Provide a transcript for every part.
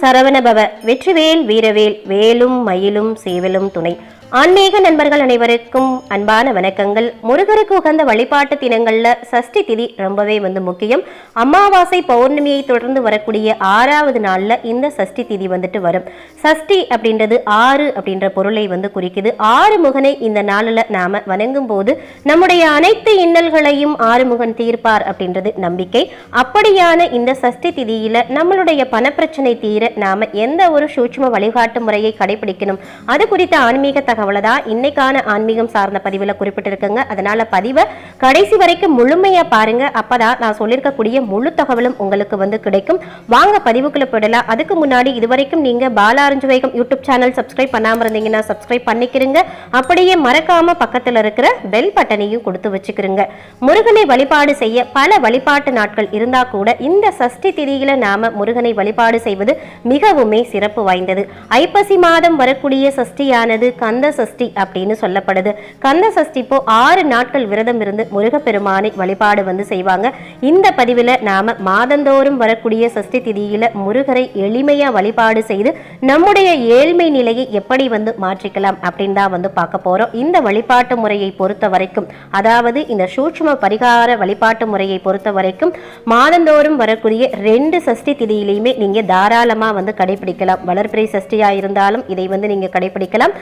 சரவணபவ வெற்றிவேல் வீரவேல் வேலும் மயிலும் சேவலும் துணை. ஆன்மீக நண்பர்கள் அனைவருக்கும் அன்பான வணக்கங்கள். முருகருக்கு உகந்த வழிபாட்டு தினங்கள்ல சஷ்டி திதி ரொம்பவே வந்து முக்கியம். அமாவாசை பௌர்ணமியை தொடர்ந்து வரக்கூடிய ஆறாவது நாளில் இந்த சஷ்டி திதி வந்துட்டு வரும். சஷ்டி அப்படின்றது ஆறு அப்படின்ற பொருளை வந்து குறிக்குது. ஆறு முகனை இந்த நாளில் நாம வணங்கும் போது நம்முடைய அனைத்து இன்னல்களையும் ஆறுமுகன் தீர்ப்பார் அப்படின்றது நம்பிக்கை. அப்படியான இந்த சஷ்டி திதியில நம்மளுடைய பணப்பிரச்சனை தீர நாம எந்த ஒரு சூட்சும வழிகாட்டு முறையை கடைபிடிக்கணும்? அது குறித்த ஆன்மீக தகவல் தான் இன்னைக்கான ஆன்மீகம் சார்ந்த பதிவில் குறிப்பிட்டிருக்குங்க. அதனால் பதிவை கடைசி வரைக்கும் முழுமையாக பாருங்கள் அப்போ தான் நான் சொல்லியிருக்கக்கூடிய முழு தகவலும் உங்களுக்கு வந்து கிடைக்கும். வாங்க பதிவுக்குள்ளே போயிடலாம். அதுக்கு முன்னாடி இதுவரைக்கும் நீங்கள் Balaranju Vaikom YouTube channel subscribe பண்ணாமல் இருந்தீங்கன்னா சப்ஸ்கிரைப் பண்ணிக்கிறீங்க அப்படியே மறக்காம பக்கத்தில் இருக்கிற பெல் பட்டனையும் கொடுத்து வச்சுக்கிறீங்க முருகனை வழிபாடு செய்ய பல வழிபாட்டு நாட்கள் இருந்தா கூட இந்த சஷ்டி திதியில நாம முருகனை வழிபாடு செய்வது மிகவுமே சிறப்பு வாய்ந்தது. ஐப்பசி மாதம் வரக்கூடிய சஷ்டியானது கந்த சஷ்டி அப்படின்னு சொல்லப்படுது. கந்த சஷ்டி இப்போ ஆறு நாட்கள் விரதம் இருந்து முருகப்பெருமானை வழிபாடு வந்து செய்வாங்க. இந்த பதிவில் நாம மாதந்தோறும் வரக்கூடிய சஷ்டி திதியில முருகரை எளிமையா வழிபாடு செய்து நம்முடைய ஏழ்மை நிலையை எப்படி வந்து மாற்றிக்கலாம் அப்படின்னு தான் வந்து பார்க்க போறோம். இந்த வழிபாட்டு முறையை பொறுத்த வரைக்கும் அதாவது இந்த சூட்சும பரிகார வழிபாட்டு முறையை பொறுத்த வரைக்கும் மாதந்தோறும் வரக்கூடிய ரெண்டு சஷ்டி திதியிலையுமே நீங்க தாராளமா வந்து கடைபிடிக்கலாம். வளர்பிறை சஷ்டியா இருந்தாலும் இதை வந்து நீங்க கடைபிடிக்கலாம்.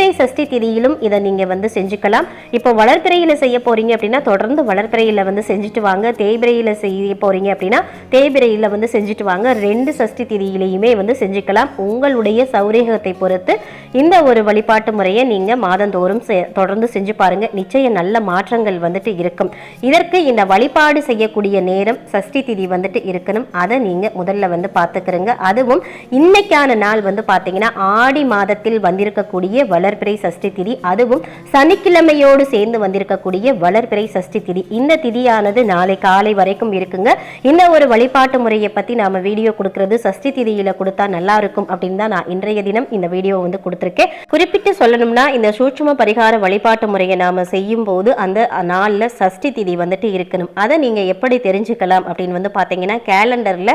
சித்திரை சஷ்டி திதியிலும் இதை நீங்க வந்து செஞ்சுக்கலாம். இப்போ வளர்பிறையில் செய்ய போறீங்க அப்படின்னா தொடர்ந்து வளர்பிறையில் வந்து செஞ்சுட்டு வாங்க. தேய்பிரையில் செய்ய போறீங்க அப்படின்னா தேய்பிரையில் வந்து செஞ்சுட்டு வாங்க. ரெண்டு சஷ்டி திதியிலையுமே வந்து செஞ்சுக்கலாம். உங்களுடைய சௌரேகத்தை பொறுத்து இந்த ஒரு வழிபாட்டு முறையை நீங்க மாதந்தோறும் செ- தொடர்ந்து செஞ்சு பாருங்க. நிச்சயம் நல்ல மாற்றங்கள் வந்துட்டு இருக்கும். இதற்கு இந்த வழிபாடு செய்யக்கூடிய நேரம் சஷ்டி திதி வந்துட்டு இருக்கணும். அதை நீங்க முதல்ல வந்து பார்த்துக்கிறங்க. அதுவும் இன்னைக்கான நாள் வந்து பார்த்தீங்கன்னா ஆடி மாதத்தில் வந்திருக்கக்கூடிய வளர்பிறை சஷ்டி திதி அதுவும் சனிக்கிழமையோடு சேர்ந்து வந்திருக்கக்கூடிய வளர்பிறை சஷ்டி திதி. இந்த திதியானது நாளை காலை வரைக்கும் இருக்குங்க. இந்த ஒரு வழிபாட்டு முறையை பத்தி நாம வீடியோ கொடுக்கறது சஷ்டி திதியில் கொடுத்தா நல்லா இருக்கும் அப்படின்னு தான் நான் இன்றைய தினம் இந்த வீடியோ வந்து கொடுத்துருக்கேன். குறிப்பிட்டு சொல்லணும்னா இந்த சூட்சும பரிகார வழிபாட்டு முறையை நாம செய்யும் போது அந்த நாளில் சஷ்டி திதி வந்துட்டு இருக்கணும். அதை நீங்க எப்படி தெரிஞ்சுக்கலாம் அப்படின்னு வந்து பார்த்தீங்கன்னா கேலண்டர்ல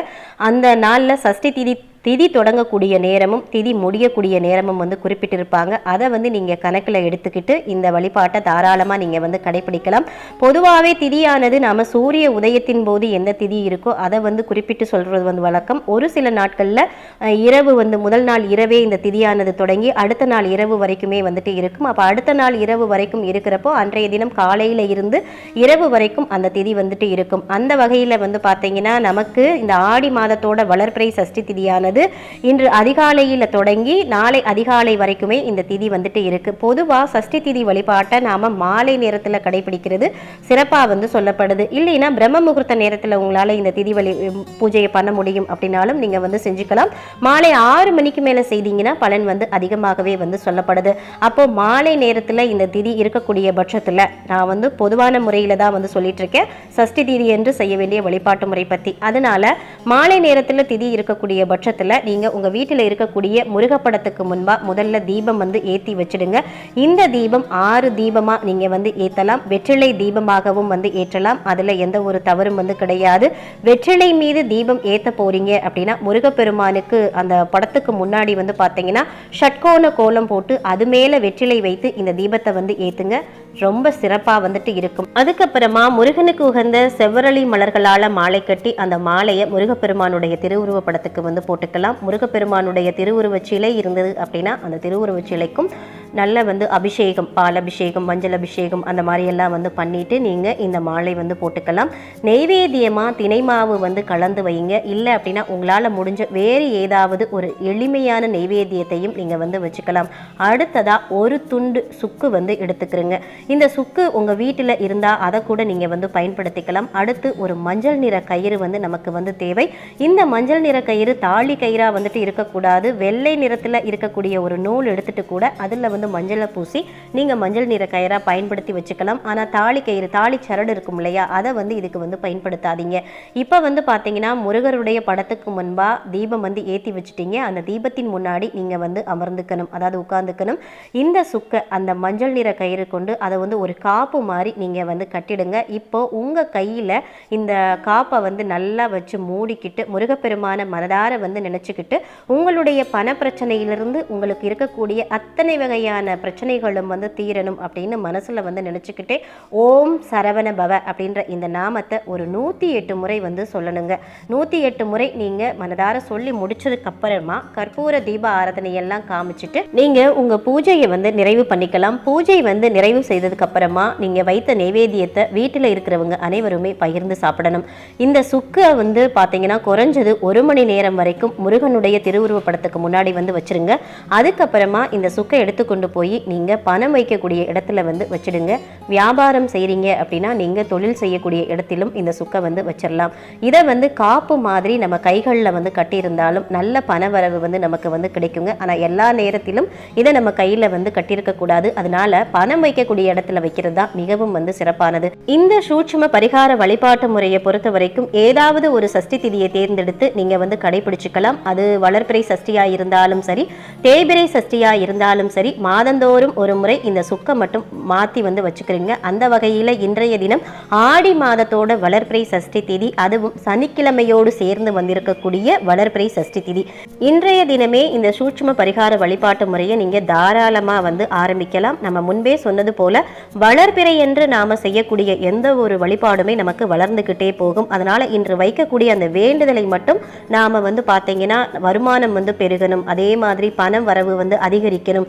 அந்த நாளில் சஷ்டி திதி திதி தொடங்கக்கூடிய நேரமும் திதி முடியக்கூடிய நேரமும் வந்து குறிப்பிட்டிருப்பாங்க. அதை வந்து நீங்கள் கணக்கில் எடுத்துக்கிட்டு இந்த வழிபாட்டை தாராளமாக நீங்கள் வந்து கடைபிடிக்கலாம் பொதுவாகவே திதியானது நாம் சூரிய உதயத்தின் போது எந்த திதி இருக்கோ அதை வந்து குறிப்பிட்டு சொல்கிறது வந்து வழக்கம். ஒரு சில நாட்களில் இரவு வந்து முதல் நாள் இரவே இந்த திதியானது தொடங்கி அடுத்த நாள் இரவு வரைக்குமே வந்துட்டு இருக்கும். அப்போ அடுத்த நாள் இரவு வரைக்கும் இருக்கிறப்போ அன்றைய தினம் காலையில் இருந்து இரவு வரைக்கும் அந்த திதி வந்துட்டு இருக்கும். அந்த வகையில் வந்து பார்த்தீங்கன்னா நமக்கு இந்த ஆடி மாதத்தோட வளர்ப்பிறை சஷ்டி திதியானது இன்று அதிகாலையில் தொடங்கி நாளை அதிகாலை வரைக்குமே இந்த திதி வந்துட்டு இருக்கு. பொதுவாக சஷ்டி திதி வழிபாட்டை நாம மாலை நேரத்தில் கடைபிடிக்கிறது சிறப்பாக வந்து சொல்லப்படுது. இல்லைன்னா பிரம்ம முகூர்த்த நேரத்தில் உங்களால் இந்த திதி வழி பூஜையை பண்ண முடியும் அப்படின்னாலும் நீங்கள் வந்து செஞ்சுக்கலாம். மாலை ஆறு மணிக்கு மேலே செய்தீங்கன்னா பலன் வந்து அதிகமாகவே வந்து சொல்லப்படுது. அப்போ மாலை நேரத்தில் இந்த திதி இருக்கக்கூடிய பட்சத்தில் நான் வந்து பொதுவான முறையில் தான் வந்து சொல்லிட்டு இருக்கேன். சஷ்டி திதி என்று செய்ய வேண்டிய வழிபாட்டு முறை பற்றி அதனால மாலை நேரத்தில் திதி இருக்கக்கூடிய பட்சத்தில் நீங்கள் உங்கள் வீட்டில் இருக்கக்கூடிய முருகப்படத்துக்கு முன்பாக முதல்ல தீபம் வந்து ஏற்றி வச்சிடுங்க. இந்த தீபம் ஆறு தீபமாக நீங்கள் வந்து ஏற்றலாம் வெற்றிலை தீபமாகவும் வந்து ஏற்றலாம். அதில் எந்த ஒரு தவறும் வந்து கிடையாது. வெற்றிலை மீது தீபம் ஏற்ற போறீங்க அப்படின்னா முருகப்பெருமானுக்கு அந்த படத்துக்கு முன்னாடி வந்து பார்த்தீங்கன்னா ஷட்கோண கோலம் போட்டு அது மேலே வெற்றிலை வைத்து இந்த தீபத்தை வந்து ஏற்றுங்க ரொம்ப சிறப்பாக வந்துட்டு இருக்கும். அதுக்கப்புறமா முருகனுக்கு உகந்த செவ்வரளி மலர்களால் மாலை கட்டி அந்த மாலையை முருகப்பெருமானுடைய திருவுருவ படத்துக்கு வந்து போட்டுக்கலாம். முருகப்பெருமானுடைய திருவுருவச் சிலை இருந்தது அப்படின்னா அந்த திருவுருவச் சிலைக்கும் நல்ல வந்து அபிஷேகம் பால் அபிஷேகம் மஞ்சள் அபிஷேகம் அந்த மாதிரி எல்லாம் வந்து பண்ணிவிட்டு நீங்கள் இந்த மாலை வந்து போட்டுக்கலாம். நெய்வேத்தியமாக தினை மாவு வந்து கலந்து வைங்க. இல்லை அப்படின்னா உங்களால் முடிஞ்ச வேறு ஏதாவது ஒரு எளிமையான நெய்வேத்தியத்தையும் நீங்கள் வந்து வச்சுக்கலாம். அடுத்ததாக ஒரு துண்டு சுக்கு வந்து எடுத்துக்கிறங்க. இந்த சுக்கு உங்கள் வீட்டில் இருந்தால் அதை கூட நீங்கள் வந்து பயன்படுத்திக்கலாம். அடுத்து ஒரு மஞ்சள் நிற கயிறு வந்து நமக்கு வந்து தேவை. இந்த மஞ்சள் நிற கயிறு தாலி கயிறாக வந்துட்டு இருக்கக்கூடாது. வெள்ளை நிறத்தில் இருக்கக்கூடிய ஒரு நூல் எடுத்துகிட்டு கூட அதில் வந்து வந்து மஞ்சளை பூசி நீங்கள் மஞ்சள் நிற கயிறாக பயன்படுத்தி வச்சுக்கலாம். ஆனால் தாலி கயிறு தாலி சரடு இருக்கும் இல்லையா? அதை வந்து இதுக்கு வந்து பயன்படுத்தாதீங்க. இப்போ வந்து பார்த்தீங்கன்னா முருகருடைய படத்துக்கு முன்பாக தீபம் வந்து ஏற்றி வச்சுட்டீங்க. அந்த தீபத்தின் முன்னாடி நீங்கள் வந்து அமர்ந்துக்கணும் அதாவது உட்காந்துக்கணும் இந்த சுக்கை அந்த மஞ்சள் நிற கயிறு கொண்டு அதை வந்து ஒரு காப்பு மாதிரி நீங்கள் வந்து கட்டிடுங்க. இப்போ உங்கள் கையில் இந்த காப்பை வந்து நல்லா வச்சு மூடிக்கிட்டு முருகப்பெருமான மனதார வந்து நினச்சிக்கிட்டு உங்களுடைய பண பிரச்சனையிலிருந்து உங்களுக்கு இருக்கக்கூடிய அத்தனை வகையான பிரச்சனைகளும் வந்து தீரணும் அப்படின்னு மனசில் வந்து நினச்சிக்கிட்டே ஓம் சரவண பவ அப்படின்ற இந்த நாமத்தை ஒரு நூற்றி எட்டு முறை வந்து சொல்லணுங்க. நூற்றி எட்டு முறை நீங்கள் மனதார சொல்லி முடிச்சதுக்கு அப்புறமா கற்பூர தீப ஆராதனையெல்லாம் காமிச்சிட்டு நீங்கள் உங்கள் பூஜையை வந்து நிறைவு பண்ணிக்கலாம். பூஜை வந்து நிறைவு செய்ததுக்கு அப்புறமா நீங்கள் வைத்த நைவேத்தியத்தை வீட்டில் இருக்கிறவங்க அனைவருமே பகிர்ந்து சாப்பிடணும். இந்த சுக்கை வந்து பார்த்தீங்கன்னா குறைஞ்சது ஒரு மணி நேரம் வரைக்கும் முருகனுடைய திருவுருவ படத்துக்கு முன்னாடி வந்து வச்சிருங்க. அதுக்கப்புறமா இந்த சுக்கை எடுத்துக்கொண்டு போய் நீங்கள் பணம் வைக்கக்கூடிய இடத்துல வந்து வச்சிடுங்க. வியாபாரம் செய்கிறீங்க அப்படின்னா நீங்கள் தொழில் செய்யக்கூடிய இடத்திலும் இந்த சுக்கை வந்து வச்சிடலாம். இதை வந்து காப்பு மாதிரி நம்ம கைகளில் வந்து கட்டியிருந்தாலும் நல்ல பணவரவு வந்து நமக்கு வந்து கிடைக்குங்க. ஆனால் எல்லா நேரத்திலும் இதை நம்ம கையில் வந்து கட்டியிருக்கக்கூடாது அதனால பணம் வைக்கக்கூடிய இடத்துல வைக்கிறது தான் மிகவும் வந்து சிறப்பானது. இந்த சூட்சும பரிகார வழிபாட்டு முறையை பொறுத்த வரைக்கும் ஏதாவது ஒரு சஷ்டி திதியை தேர்ந்தெடுத்து நீங்கள் வந்து கடைபிடிச்சிக்கலாம். அது வளர்ப்பிறை சஷ்டியாக இருந்தாலும் சரி தேய்பிறை சஷ்டியாக இருந்தாலும் சரி மாதந்தோறும் ஒரு முறை இந்த சுக்கை மட்டும் மாற்றி வந்து வச்சுக்கிறீங்க. அந்த வகையில் இன்றைய தினம் ஆடி மாதத்தோட வளர்பிறை சஷ்டி திதி அதுவும் சனிக்கிழமையோடு சேர்ந்து வந்திருக்கக்கூடிய வளர்பிறை சஷ்டி திதி. இன்றைய தினமே இந்த சூட்சும பரிகார வழிபாட்டு முறையை நீங்கள் தாராளமாக வந்து ஆரம்பிக்கலாம். நம்ம முன்பே சொன்னது போல வளர்பிறை என்று நாம் செய்யக்கூடிய எந்த ஒரு வழிபாடுமே நமக்கு வளர்ந்துக்கிட்டே போகும். அதனால் இன்று வைக்கக்கூடிய அந்த வேண்டுதலை மட்டும் நாம் வந்து பார்த்தீங்கன்னா வருமானம் வந்து பெருகணும். அதே மாதிரி பணம் வரவு வந்து அதிகரிக்கணும்.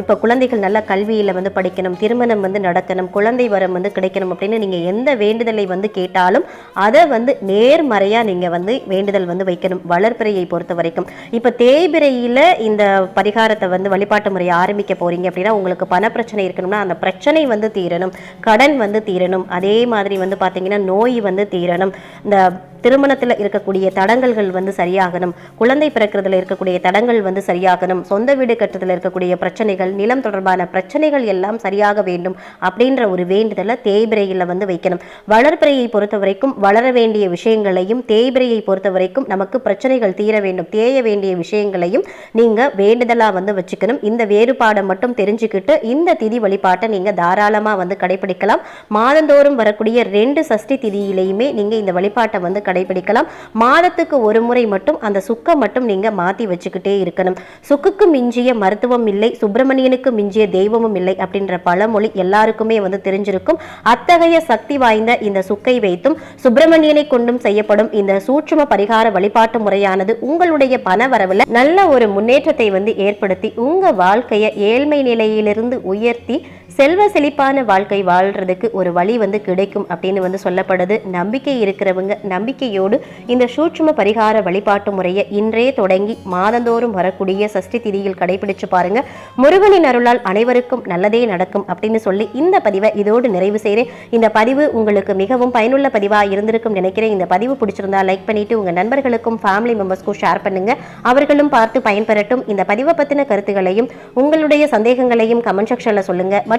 இப்போ குழந்தைகள் நல்ல கல்வியில் வந்து படிக்கணும் திருமணம் வந்து நடக்கணும் குழந்தை வரம் வந்து கிடைக்கணும் அப்படின்னு நீங்கள் எந்த வேண்டுதலை வந்து கேட்டாலும் அதை வந்து நேர்மறையாக நீங்கள் வந்து வேண்டுதல் வந்து வைக்கணும் வளர்ப்பிறையை பொறுத்த வரைக்கும். இப்போ தேய்பிறையில் இந்த பரிகாரத்தை வந்து வழிபாட்டு முறையை ஆரம்பிக்க போகிறீங்க அப்படின்னா உங்களுக்கு பண பிரச்சனை இருக்கணும்னா அந்த பிரச்சனை வந்து தீரணும் கடன் வந்து தீரணும். அதே மாதிரி வந்து பார்த்தீங்கன்னா நோய் வந்து தீரணும். இந்த திருமணத்தில் இருக்கக்கூடிய தடங்கல்கள் வந்து சரியாகணும். குழந்தை பிறக்கிறதுல இருக்கக்கூடிய தடங்கள் வந்து சரியாகணும். சொந்த வீடு கட்டுறதுல இருக்கக்கூடிய பிரச்சனைகள் நிலம் தொடர்பான பிரச்சனைகள் எல்லாம் சரியாக வேண்டும் அப்படின்ற ஒரு வேண்டுதலை தேய்பிரையில் வந்து வைக்கணும். வளர்பிறையை பொறுத்த வரைக்கும் வளர வேண்டிய விஷயங்களையும் தேய்பிரையை பொறுத்த வரைக்கும் நமக்கு பிரச்சனைகள் தீர வேண்டும். தேய வேண்டிய விஷயங்களையும் நீங்கள் வேண்டுதலாக வந்து வச்சுக்கணும். இந்த வேறுபாடை மட்டும் தெரிஞ்சுக்கிட்டு இந்த திதி வழிபாட்டை நீங்கள் தாராளமாக வந்து கடைபிடிக்கலாம். மாதந்தோறும் வரக்கூடிய ரெண்டு சஷ்டி திதியிலையுமே நீங்கள் இந்த வழிபாட்டை வந்து கடைபிடிக்கலாம். மாதத்துக்கு ஒரு முறை மட்டும் அந்த சுக்கை மட்டும் நீங்கள் மாற்றி வச்சுக்கிட்டே இருக்கணும். சுக்குக்கு மிஞ்சிய மருத்துவம் இல்லை சுப்பிரமணியனுக்கு மிஞ்சிய தெய்வமும் இல்லை அப்படின்ற பழமொழி எல்லாருக்குமே வந்து தெரிஞ்சிருக்கும். அத்தகைய சக்தி வாய்ந்த இந்த சுக்கை வைத்தும் சுப்பிரமணியனை கொண்டும் செய்யப்படும் இந்த சூட்சும பரிகார வழிபாட்டு முறையானது உங்களுடைய பண வரவுல நல்ல ஒரு முன்னேற்றத்தை வந்து ஏற்படுத்தி உங்க வாழ்க்கையை ஏழ்மை நிலையிலிருந்து உயர்த்தி செல்வ செழிப்பான வாழ்க்கை வாழ்கிறதுக்கு ஒரு வழி வந்து கிடைக்கும் அப்படின்னு வந்து சொல்லப்படுது. நம்பிக்கை இருக்கிறவங்க நம்பிக்கையோடு இந்த சூட்சும பரிகார வழிபாட்டு முறையை இன்றே தொடங்கி மாதந்தோறும் வரக்கூடிய சஷ்டி திதியில் கடைபிடிச்சு பாருங்க. முருகனின் அருளால் அனைவருக்கும் நல்லதே நடக்கும் அப்படின்னு சொல்லி இந்த பதிவை இதோடு நிறைவு செய்கிறேன் இந்த பதிவு உங்களுக்கு மிகவும் பயனுள்ள பதிவாக இருந்திருக்கும் நினைக்கிறேன். இந்த பதிவு பிடிச்சிருந்தா லைக் பண்ணிட்டு உங்கள் நண்பர்களுக்கும் ஃபேமிலி மெம்பர்ஸ்க்கும் ஷேர் பண்ணுங்க. அவர்களும் பார்த்து பயன்பெறட்டும். இந்த பதிவை பற்றின கருத்துகளையும் உங்களுடைய சந்தேகங்களையும் கமெண்ட் செக்ஷன்ல சொல்லுங்க.